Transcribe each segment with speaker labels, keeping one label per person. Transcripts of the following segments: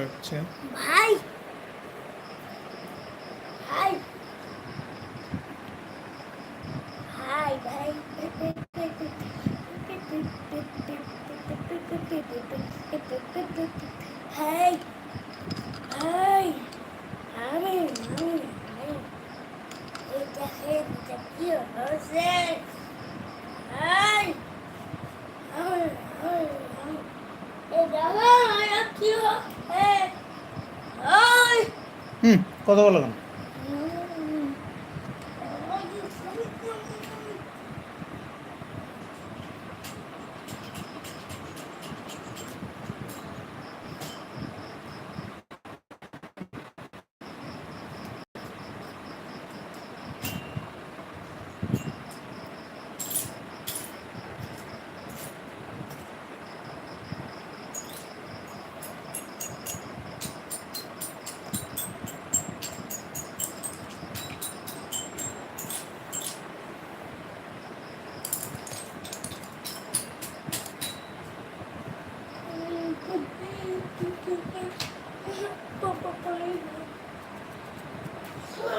Speaker 1: হচ্ছে।
Speaker 2: ভাই। ভাই। ভাই ভাই। ভাই।
Speaker 1: കൊതകളാണ്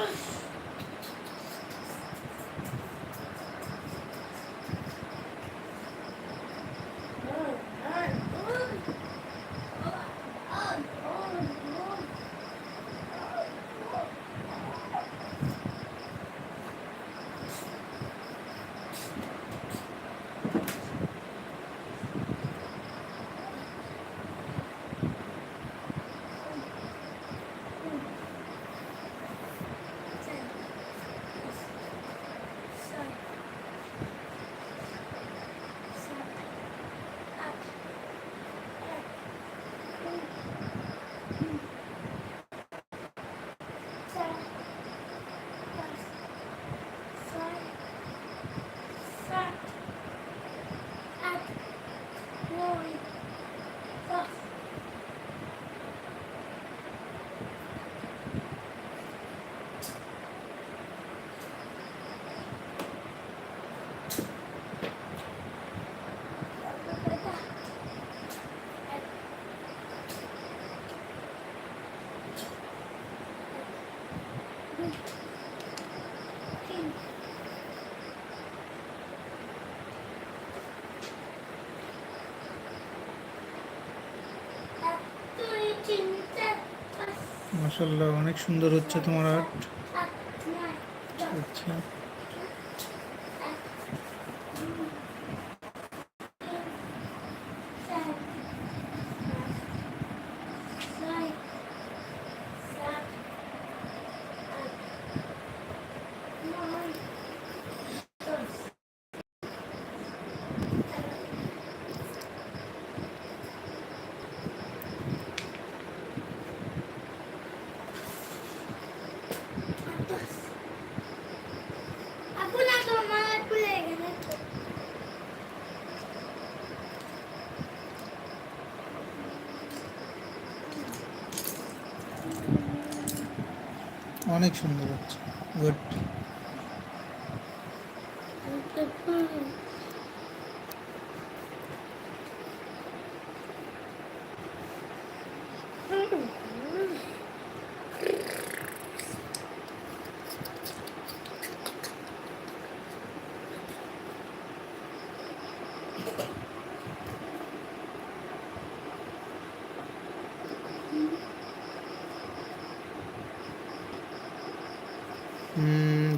Speaker 1: Peace. মাসাল্লাহ অনেক সুন্দর হচ্ছে তোমার আর্ট অনেক সুন্দর হচ্ছে। গুড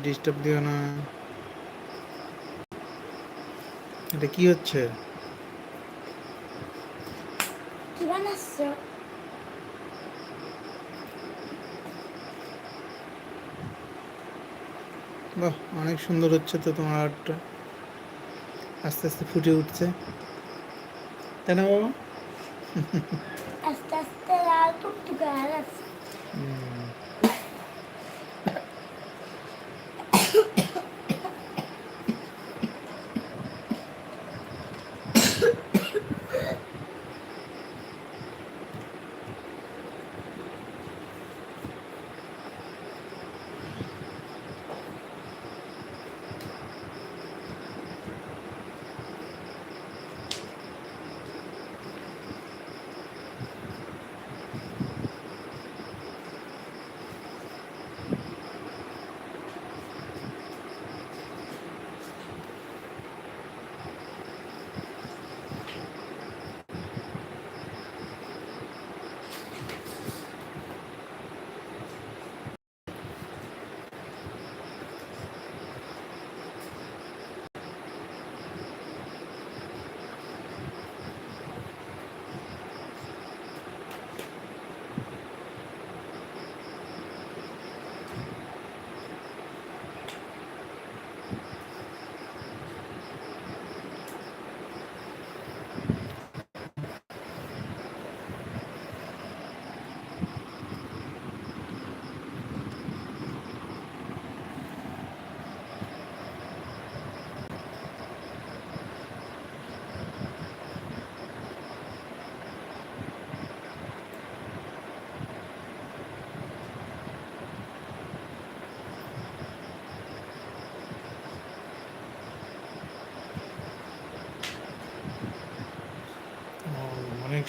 Speaker 1: ডিস্টার্ব দিও না। এটা কি হচ্ছে?
Speaker 2: কি বানাচ্ছো?
Speaker 1: বাহ অনেক সুন্দর হচ্ছে তো তোমার আর্টটা। আস্তে আস্তে ফুটে উঠছে। তাই না বাবা?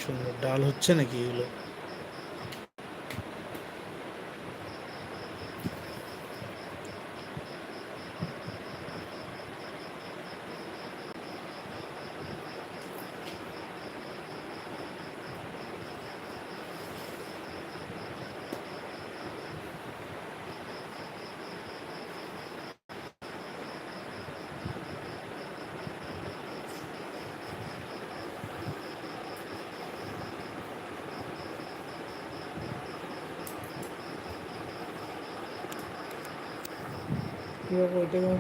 Speaker 3: সুন্দর। ডাল হচ্ছে নাকি এগুলো? কীভাবে ওইটা কেমন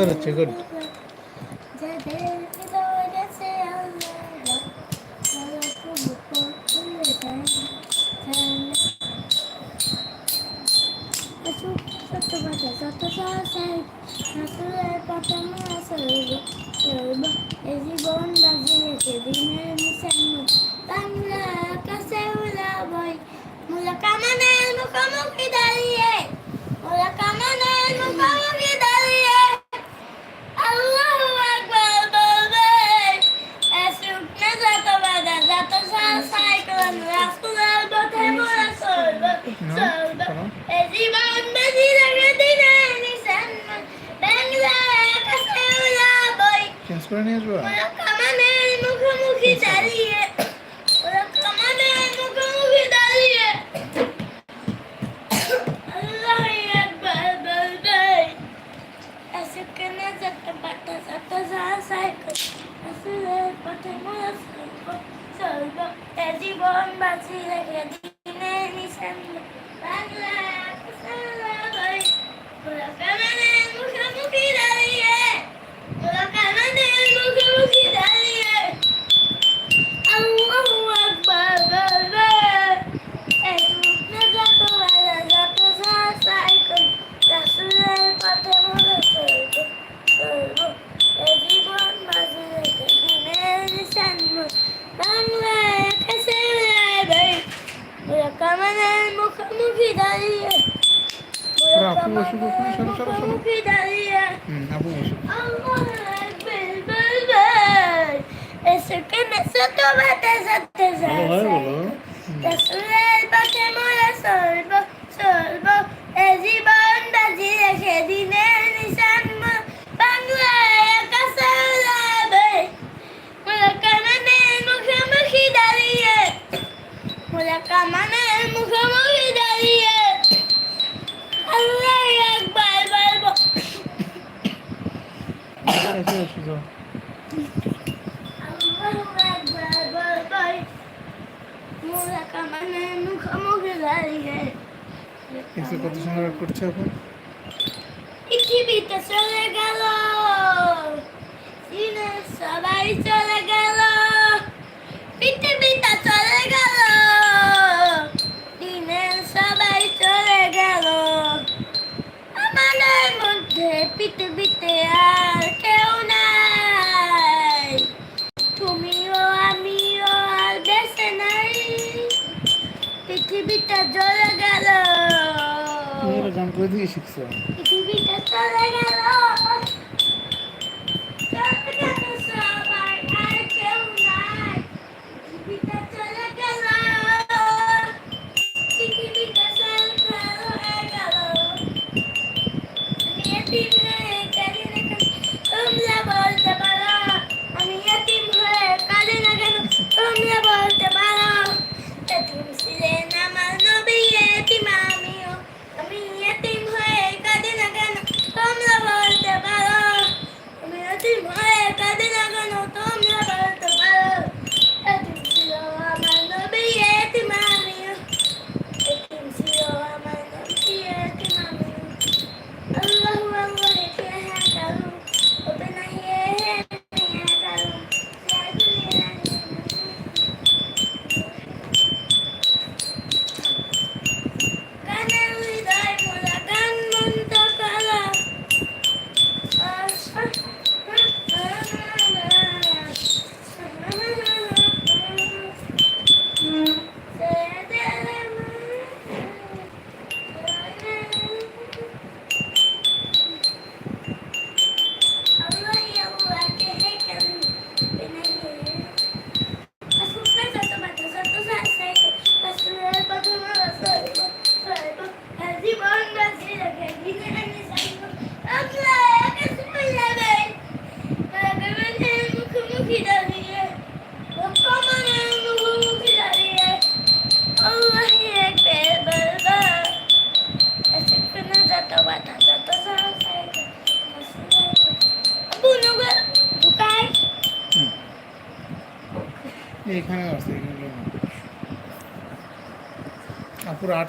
Speaker 2: 하면은 저걸 الذين من যেতে চাই রাসুলের পথে মোরা চলব চলব। এ জীবন বাজি রেখে দিনের নিশান বাংলায় আকাশে উড়াবে। মোরা কামানের মুখোমুখি দাঁড়িয়ে মোরা কামানের মুখোমুখি দাঁড়িয়ে। আল্লাহ একবার বলব।
Speaker 3: দেখছ কত সুন্দর করছে এখন?
Speaker 2: পৃথিবীতে চলে গেল। সবাই চলে গেল। পৃথিবীতে চলে গেল। দিনে সবাই চলে গেল। আমাদের মধ্যে পৃথিবীতে আর কেউ না পৃথিবীটা চলে গেল।
Speaker 3: গান করে দিয়ে শিখছো।
Speaker 2: পৃথিবীটা চলে গেল।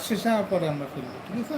Speaker 2: শেষ হওয়ার পরে আমরা
Speaker 3: ফিরবো ঠিক আছে?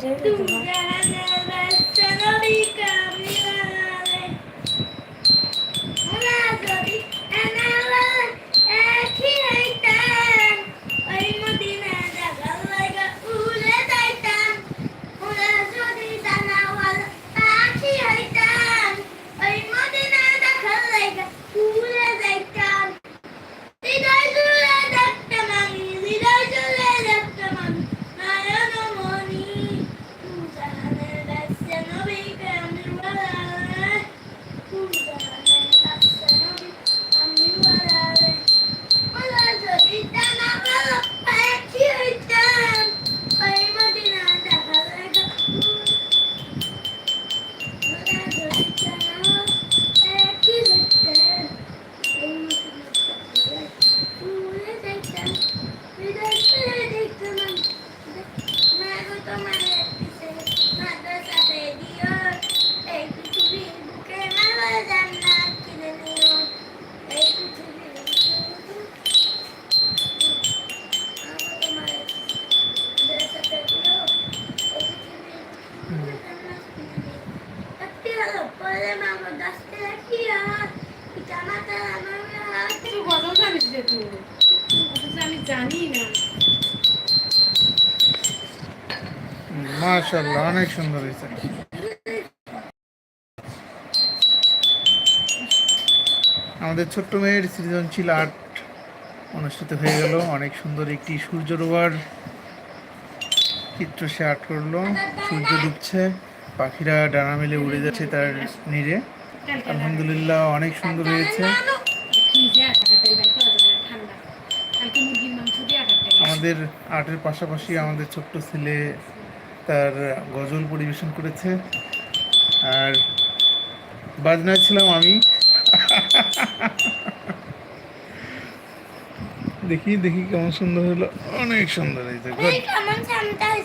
Speaker 2: Cháu. জানি না
Speaker 3: মাশাল্লাহ অনেক সুন্দর হয়েছে। আমাদের ছোট্ট মেয়ের সৃজনশীল আর্ট অনুষ্ঠিত হয়ে গেল। অনেক সুন্দর একটি সূর্য ডোবার চিত্র সে আর্ট করল। সূর্য ডুবছে, পাখিরা ডানা মেলে উড়ে যাচ্ছে তার নিরে। আলহামদুলিল্লাহ, অনেক সুন্দর হয়েছে। আমাদের আর্টের পাশাপাশি আমাদের ছোট্ট ছেলে তার গজল পরিবেশন করেছে। আর বাজনায় ছিলাম আমি। দেখি দেখি কেমন সুন্দর হলো। অনেক সুন্দর হয়েছে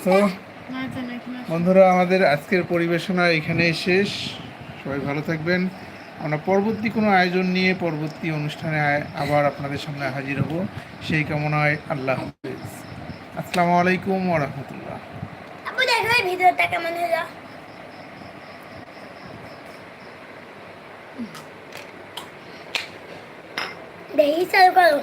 Speaker 3: তো বন্ধুরা আমাদের আজকের পরিবেশনা এখানেই শেষ। সবাই ভালো থাকবেন। আমরা পরবর্তী কোনো আয়োজন নিয়ে পরবর্তী অনুষ্ঠানে আবার আপনাদের সামনে হাজির হব। সেই কামনায় আল্লাহ হাফেজ। আসসালামু আলাইকুম ওরহমতুল্লাহ
Speaker 4: আপু, দেখো ভিডিওটা কেমন হলো? দেখি, চালু করো।